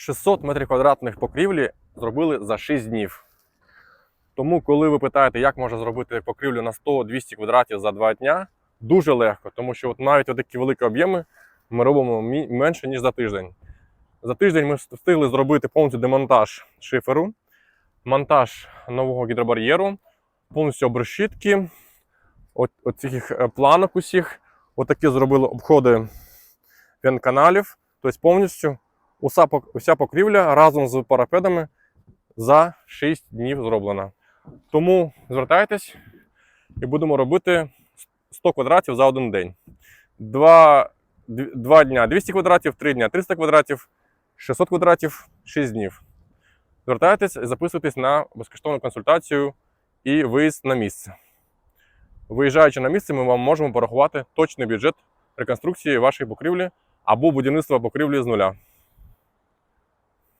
600 метрів квадратних покрівлі зробили за 6 днів. Тому, коли ви питаєте, як можна зробити покрівлю на 100-200 квадратів за 2 дня, дуже легко, тому що от навіть такі великі об'єми ми робимо менше, ніж за тиждень. За тиждень ми встигли зробити повністю демонтаж шиферу, монтаж нового гідробар'єру, повністю обрешітки, оцих е, планок усіх. Отакі зробили обходи венканалів. Тобто повністю уся, покрівля разом з парапедами за 6 днів зроблена. Тому звертайтесь і будемо робити 100 квадратів за один день. Два, два дня 200 квадратів, три дня 300 квадратів, 600 квадратів 6 днів. Звертайтесь і записуйтесь на безкоштовну консультацію і виїзд на місце. Виїжджаючи на місце, ми вам можемо порахувати точний бюджет реконструкції вашої покрівлі або будівництва покрівлі з нуля.